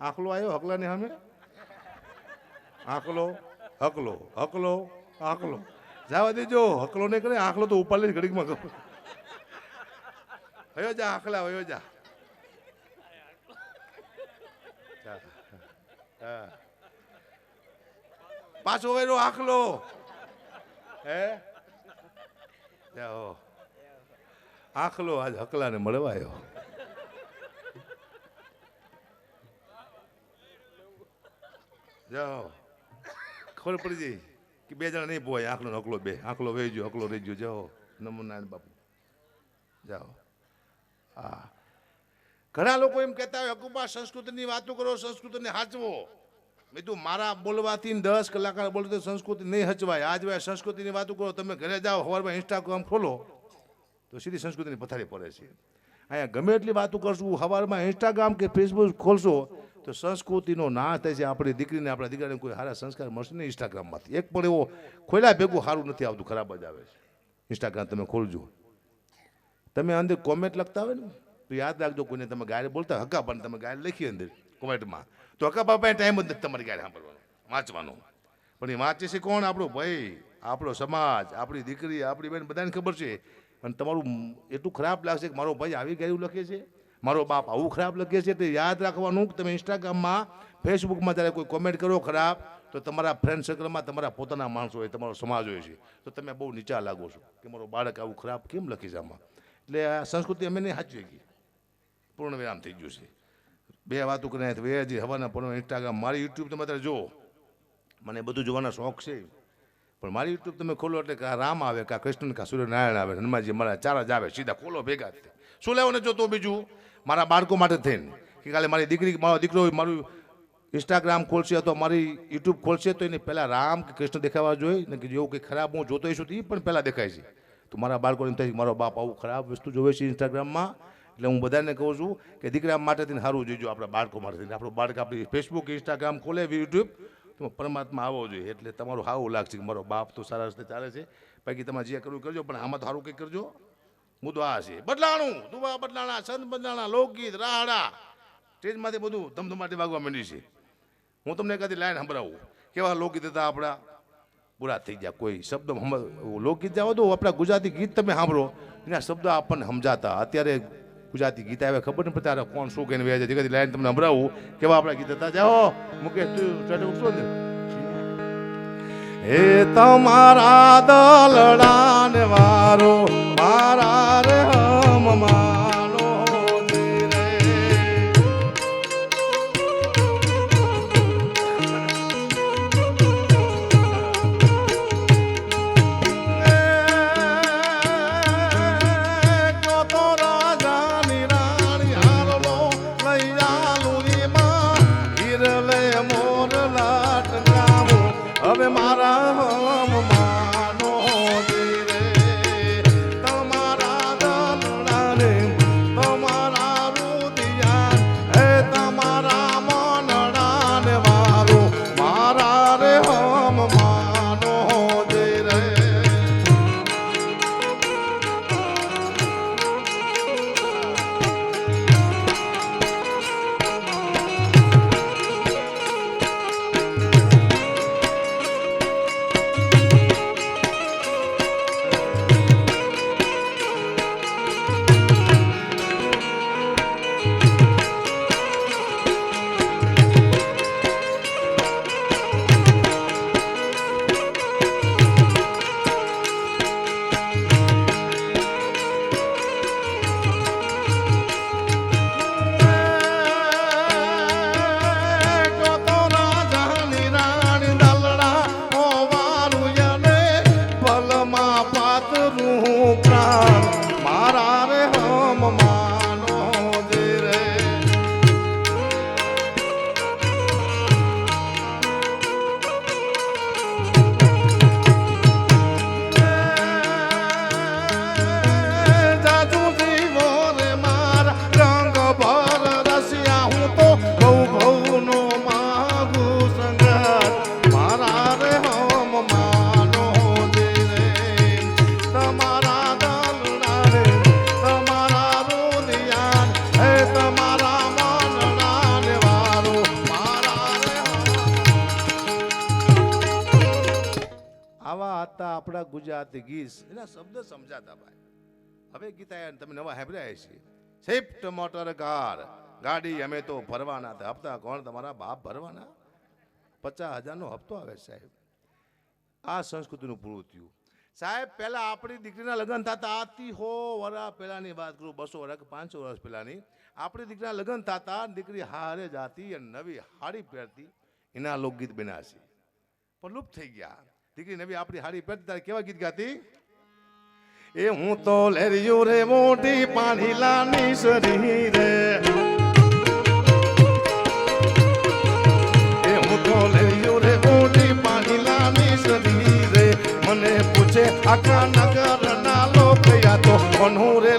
આખલો આવ્યો હકલાને સામે? આખલો, હકલો હકલો, આખલો. જવા દેજો, હકલો ને કરે, આખલો તો ઉપાડી ઘડીકમાં કહું હયો જા, આખલા, હયો જા. પાછો વેરો આખલો. હે? જાઓ. આખલો આજ હકલાને મળવા જાઓ. ખબર પડી જઈ કે બે જણા નહીં પોવાય. આંકલો અકલો બે. આકલો વહી અકલો રહી ગયો. જાઓ. નમો નારાયણ બાપુ. જાઓ. હા. ઘણા લોકો એમ કહેતા હોય હકુબા સંસ્કૃતિની વાતો કરો, સંસ્કૃતિને હાચવો. મેં તું મારા બોલવાથી દસ કલાક બોલો તો સંસ્કૃતિ નહીં હચવાય. આજ ભાઈ સંસ્કૃતિની વાતો કરો, તમે ઘરે જાઓ સવારમાં ઇન્સ્ટાગ્રામ ખોલો. તો સીધી સંસ્કૃતિની પથારી પડે છે. અહીંયા ગમે એટલી વાતો કરશું સવારમાં ઇન્સ્ટાગ્રામ કે ફેસબુક ખોલશો તો સંસ્કૃતિનો નાશ થાય છે, આપણી દીકરીને, આપણા દીકરાને કોઈ સારા સંસ્કાર મળશે નહીં ઇન્સ્ટાગ્રામમાંથી. એક પણ એવો ખોલ્યા ભેગું સારું નથી આવતું, ખરાબ જ આવે છે. ઇન્સ્ટાગ્રામ તમે ખોલજો. તમે અંદર કોમેન્ટ લખતા હોય ને, તો યાદ રાખજો કોઈને તમે ગાયરે બોલતા હકા પણ તમે ગાયરે લખી અંદર કોમેન્ટમાં. તો હકા બાપા ટાઈમ જ નથી તમારી ગાયરે સાંભળવાનો, વાંચવાનો. પણ એ વાંચે છે કોણ? આપણો ભાઈ, આપણો સમાજ, આપણી દીકરી, આપણી બેન, બધાને ખબર છે. અને તમારું એટલું ખરાબ લાગશે કે મારો ભાઈ આવી ગાયું લખે છે. મારો બાપ આવું ખરાબ લખે છે તે યાદ રાખવાનું કે તમે ઇન્સ્ટાગ્રામમાં ફેસબુકમાં જ્યારે કોઈ કોમેન્ટ કરો ખરાબ, તો તમારા ફ્રેન્ડ સર્કલમાં તમારા પોતાના માણસો હોય, તમારો સમાજ હોય છે. તો તમે બહુ નીચા લાગો છો કે મારો બાળક આવું ખરાબ કેમ લખી આમાં? એટલે આ સંસ્કૃતિ અમે નહીં સાચવી ગઈ પૂર્ણ વિરામ થઈ ગયું છે. બે વાતો કરીને બે હજી હવાના પૂર્ણ ઇન્સ્ટાગ્રામ મારી યુટ્યુબ તમે અત્યારે જુઓ. મને બધું જોવાનો શોખ છે. પણ મારી યુટ્યુબ તમે ખોલો એટલે કે રામ આવે, કાં કૃષ્ણ, કાં સૂર્યનારાયણ આવે, હનુમાનજી મારા ચાર જ આવે, સીધા ખોલો, ભેગા જ તે. શું લેવાનું જોતો બીજું? મારા બાળકો માટે થઈને. કે કાલે મારી દીકરી, મારો દીકરો મારું ઇન્સ્ટાગ્રામ ખોલશે અથવા મારી યુટ્યુબ ખોલશે, તો એને પહેલાં રામ કે કૃષ્ણ દેખાવા જોઈએ, ને કે જેવું કંઈ ખરાબ હું જોતો છું તો એ પણ પહેલાં દેખાય છે. તો મારા બાળકોને થાય મારો બાપ આવું ખરાબ વસ્તુ જોવે છે ઇન્સ્ટાગ્રામમાં એટલે હું બધાને કહું છું કે દીકરા માટે થઈને સારું જોઈજો આપણા બાળકો માટે થઈને. આપણું બાળક આપણી ફેસબુક ઇન્સ્ટાગ્રામ ખોલે યુટ્યુબ તો પરમાત્મા આવો જોઈએ. એટલે તમારું સારું લાગશે કે મારો બાપ તો સારા રસ્તે ચાલે છે. બાકી તમારે જે કરવું કરજો, પણ આમાં તો સારું કંઈક કરજો. મુદ્દો છે બદલાણું. દુવા બદલાણા, સંત બદલાણા, લોકગીત, રાહડા. સ્ટેજમાંથી બધું ધમધમાટી વાગવા માંડી છે. હું તમને કદી લાઈન સંભળાવું. કેવા લોકગીત હતા આપણા? પૂરા થઈ ગયા. કોઈ શબ્દ લોકગીત જાઓ તો આપણા ગુજરાતી ગીત તમે સાંભળો. એના શબ્દ આપણને સમજાતા. અત્યારે ગુજરાતી ગીત આવે ખબર નહીં ત્યારે કોણ શું કહીને વ્યાજે. કદી લાઈન તમને સંભળાવું. કેવા આપણા ગીત હતા? જાઓ. મુકેશ, તું હે તમારા દલડાને વારો મારા રે હમ માનો ગુજરાતી એના શબ્દ સમજાતા ભાઈ. હવે ગીતા તમે નવા સાંભળ્યા છે સ્વિફ્ટ મોટર કાર ગાડી અમે તો ભરવાના હતા. હપ્તા કોણ? તમારા બાપ ભરવાના? પચાસ હજારનો હપ્તો આવે સાહેબ. આ સંસ્કૃતિનું પૂરું થયું. સાહેબ, પહેલાં આપણી દીકરીના લગ્ન થતા આથી હો વરા પહેલાંની વાત કરું. બસો વર્ષ, પાંચસો વર્ષ પહેલાંની આપણી દીકરીના લગ્ન થતા દીકરી હારે જાતી અને નવી હાડી પહેરતી. એના લોકગીત બન્યા પણ લુપ્ત થઈ ગયા. દીકરી નવી આપણી હાડી પહેરતી તારે કેવા ગીત ગાતી? એ હું તો લેરિયો રે, મોટી પાણી લાની સરી રે. એ હું તો લેરિયો રે, મોટી પાણી લાની સરી રે. મને પૂછે આખા નગર ના લોક તો મનું રે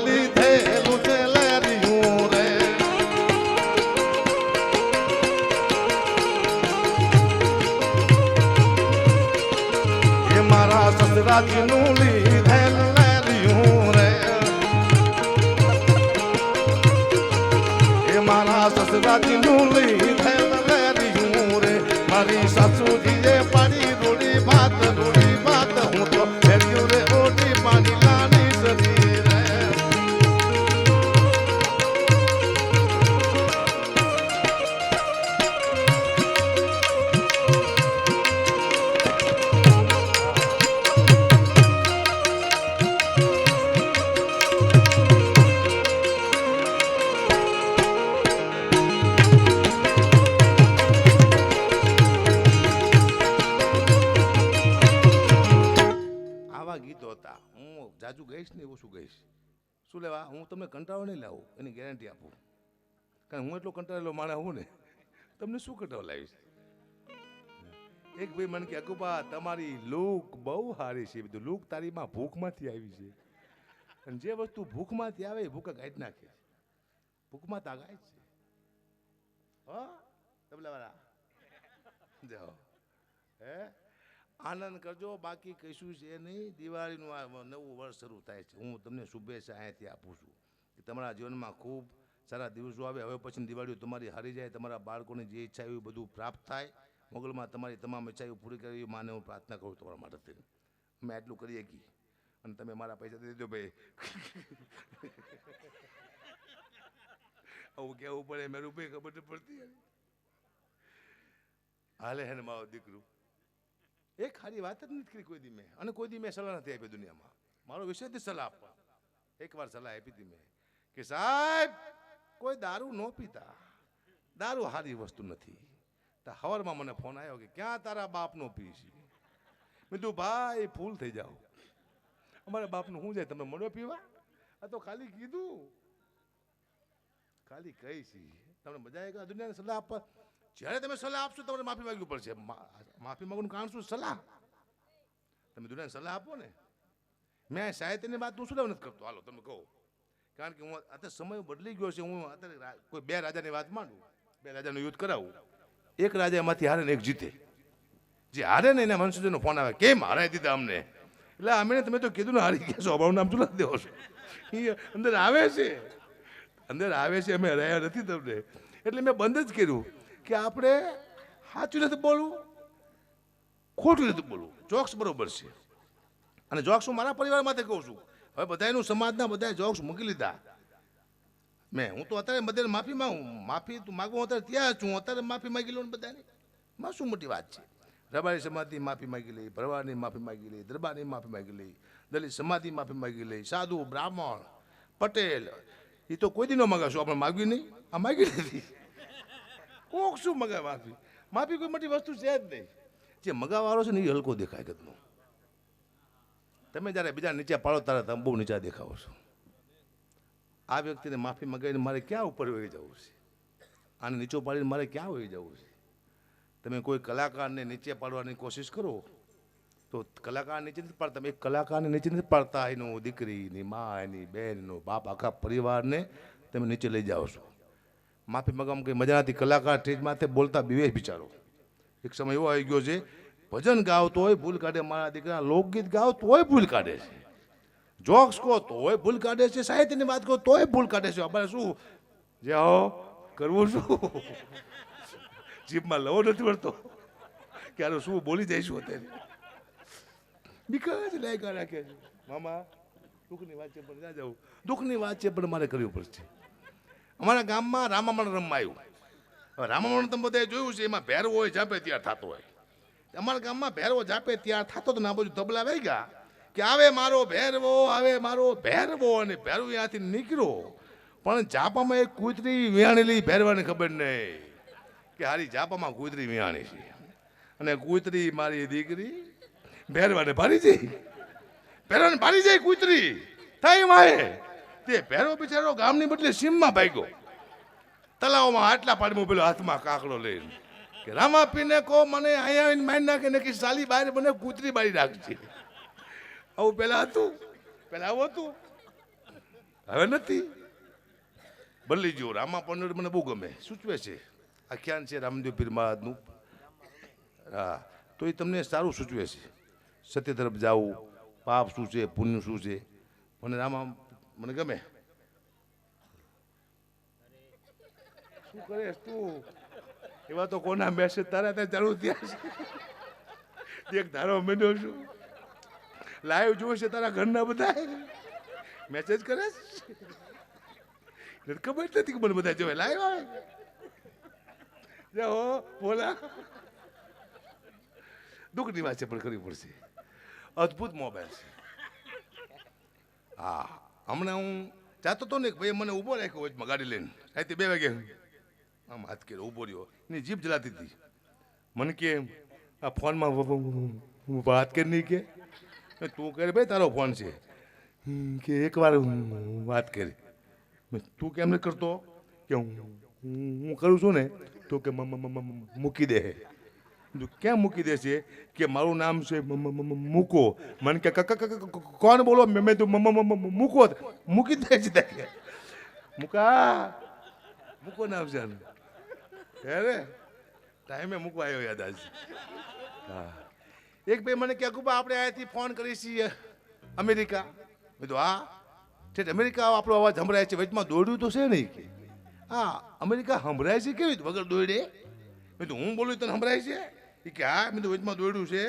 સસરાજીનું લીધેલ લેરિયું રે એ મારા સસરાજીનું લીધેલ લેરિયું રે મારી સાસુજીએ પાડી શું હું તમને કંટાળો નહીં લાવું, એની ગેરંટી આપું. કારણ હું એટલો કંટાળેલો માણસ હું ને, તમને શું કંટાળો લાવીશ એક ભાઈ મને કે અકુબા, તમારી લુક બહુ સારી છે. બધું લુક તારીમાં ભૂખમાંથી આવી છે. અને જે વસ્તુ ભૂખમાંથી આવે, એ ભૂખ ગાઈ નાખે છે. ભૂખમાં તાગાય છે. હા તબલાવાળા જાઓ. હે? આનંદ કરજો. બાકી કશું છે નહીં. દિવાળીનું આ નવું વર્ષ શરૂ થાય છે. હું તમને શુભેચ્છા અહીંયાથી આપું છું કે તમારા જીવનમાં ખૂબ સારા દિવસો આવે. હવે પછી દિવાળીઓ તમારી હારી જાય. તમારા બાળકોની જે ઈચ્છા એવી બધું પ્રાપ્ત થાય. મોગલમાં તમારી તમામ ઈચ્છાઓ પૂરી કરવી. માને હું પ્રાર્થના કરું તમારા માટે અમે આટલું કરીએ કી? અને તમે મારા પૈસા દેજો ભાઈ. આવું કહેવું પડે. મેં રૂપિયા ખબર પડતી હાલે હે મારો દીકરું. એક ખાલી વાત જ નથી કરી કોઈ દી મેં. અને કોઈ દી મેં સલાહ નથી આપી દુનિયામાં. મારો વિષય જ સલાહ આપવા. એકવાર સલાહ આપી હતી મેં કે સાહેબ, કોઈ દારૂ ન પીતા. દારૂ સારી વસ્તુ નથી. તો હવારમાં મને ફોન આવ્યો કે ક્યાં તારા બાપનો પી છે મેં તું ભાઈ, ફૂલ થઈ જાઓ. અમારા બાપનું શું જાય તમે મળો પીવા? આ તો ખાલી કીધું. ખાલી કઈ છે તમને મજા આવી દુનિયાને સલાહ આપવા? જ્યારે તમે સલાહ આપશો, તમારે માફી માગવી પડશે. માફી માગવાનું કારણ શું? સલાહ. તમે દુનિયાને સલાહ આપો ને. મેં સાહિત્યની વાત હું શું નથી કરતો? હાલો, તમે કહો. કારણ કે હું અત્યારે સમય બદલી ગયો છે, હું અત્યારે કોઈ બે રાજાની વાત માંડું બે રાજાનું યુદ્ધ કરાવું. એક રાજા એમાંથી હારે ને એક જીતે. જે હારે ને એના મનસુજનો ફોન આવે, કેમ હારાઈ દીધા અમને? એટલે અમે તમે તો કીધું ને, હારી ગયા છો અભાવ નામ શું દેવો છો. એ અંદર આવે છે. અંદર આવે છે, અમે રહ્યા નથી તમને. એટલે મેં બંધ જ કર્યું. કે આપણે સાચું નથી બોલવું, ખોટું નથી બોલવું. જોક્સ બરોબર છે. અને જોક્સ હું મારા પરિવાર માટે કહું છું. હવે બધાયનું સમાજના બધા જોક્સ મૂકી લીધા. મેં, હું તો અત્યારે બધાને માફી માગું, માફી તું માગું અત્યારે ત્યાં છું અત્યારે માફી માગી લઉં બધાને. માં શું મોટી વાત છે? રબારી સમાજની માફી માગી લઈ ભરવાડની માફી માગી લઈ, દરબારની માફી માગી લઈ, દલિત સમાજની માફી માગી લઈ, સાધુ, બ્રાહ્મણ, પટેલ એ તો કોઈ દી ન મગાવશું, આપણે માગવી નહીં. આ માગી લીધી કોક શું મગા માફી માફી કોઈ મોટી વસ્તુ છે જ નહીં. જે મગાવાળો છે ને એ હલકો દેખાય કદનો તમે જ્યારે બીજા નીચે પાડો ત્યારે તમે બહુ નીચા દેખાવો છો. આ વ્યક્તિને માફી મગાવીને મારે ક્યાં ઉપર વહી જવું છે? આને નીચો પાડીને મારે ક્યાં વહી જવું છે? તમે કોઈ કલાકારને નીચે પાડવાની કોશિશ કરો, તો કલાકાર નીચે નથી પાડતા. એક કલાકારને નીચે નથી પાડતા. એનું દીકરીની મા એની બહેનનો, બાપ, આખા પરિવારને તમે નીચે લઈ જાઓ છો. માફી મગામ કંઈ મજા નથી કલાકાર સ્ટેજ બોલતા બીવે બિચારો. એક સમય એવો આવી ગયો છે, ભજન ગાવતો હોય ભૂલ કાઢે મારા દીકરા, લોકગીત ગાવ તોય ભૂલ કાઢે છે. જોક્સ કહો તોય ભૂલ કાઢે છે, સાહિત્યની વાત કહો તોય ભૂલ કાઢે છે. અમારે શું, જે હો કરવું શું? જીભમાં લવો નથી મળતો ક્યારે શું બોલી જઈશું અત્યારે? બીક જ લાગ્યા રાખે છે. મામા, દુઃખની વાત છે, પણ ના જાઉં દુઃખની વાત છે, પણ મારે કરવી પડશે. અમારા ગામમાં રામામણ રમવા આવ્યું. રામામણ તમે બધાએ જોયું છે, એમાં ભેરવો હોય, જાપે ત્યાં થતો હોય. અમારા ગામમાં ભેરવો, જાપે ત્યાં થતો તો ના બધું તબલા વહી ગયા કે આવે મારો ભેરવો, આવે મારો ભેરવો અને ભેરવો ત્યાંથી નીકળ્યો. પણ જાપામાં એક કૂતરી વિયાણેલી ભેરવાની ખબર નહીં કે હારી જાપામાં કૂતરી વ્યાણી છે. અને કૂતરી મારી દીકરી ભેરવાને ભારી જઈ ભેરવાને ભારી જાય કૂતરી. થાય માએ તે પહેરો બિચારો ગામની બદલે સીમમાં ભાગ્યો. તલાવમાં આટલા પાણીમાં પેલો હાથમાં કાકડો લઈને કે, રામા પીને કહો, મને અહીંયા આવીને મારી નાખે ને કે સાલી બહાર મને કૂતરી બારી નાખજે આવું પેલા હતું, પેલા આવું હતું. હવે નથી. બદલી જુઓ રામા પંડિત મને બહુ ગમે, સૂચવે છે. આખ્યાન છે રામદેવ પીર મહારાજનું? હા, તો એ તમને સારું સૂચવે છે. સત્ય તરફ જાવું પાપ શું છે, પુણ્ય શું છે? મને રામા મને ગમે શું કરે તું? એવા તો કોના મેસેજ તારા ત્યાં ચાલુ થયા છે? એક ધારો મેળ્યો છું લાઈવ જોવે છે તારા ઘરના બધા? મેસેજ કરે છે? ખબર નથી કે મને બધા જોવે. લાઈવ આવે? જાઓ, બોલા. દુઃખની વાત છે, પણ કરવી પડશે. અદ્ભુત મોબાઈલ છે. હા. હમણાં હું જાતો તો ને ભાઈ મને ઊભો રાખ્યો વચમાં ગાડી લઈને. અહીંથી બે વાગે. આમ હાથ કર્યો ઊભો રહ્યો. એની જીભ જલાતી હતી. મને કે, આ ફોનમાં વાત કરી નહીં કે? તું કરે ભાઈ, તારો ફોન છે. કે એકવાર વાત કરી. તું કેમ નથી કરતો? કે હું, હું- કરું છું ને, તો કે મૂકી દે ક્યાં મૂકી દેશે કે મારું નામ છે મૂકો? મને કે કોણ બોલો? મેં તો મૂકો મૂકી દે છે મૂકા મૂકો નામ છે આનું. હે રે? ટાઈમે મૂકવા આવ્યો, યાદ આજ હા. એક ભાઈ મને કે કુબા, આપણે અહીંયાથી ફોન કરીએ છીએ અમેરિકા. મેં તો હા. ઠેઠ, અમેરિકા આપણો અવાજ સંભળાય છે. વચમાં દોડ્યું તો છે નહીં કે? હા, અમેરિકા સંભળાય છે. કેવી વગર દોડે? મેં તો હું બોલું તને સંભળાય છે? કે હા મેં તો વચમાં દોડ્યું છે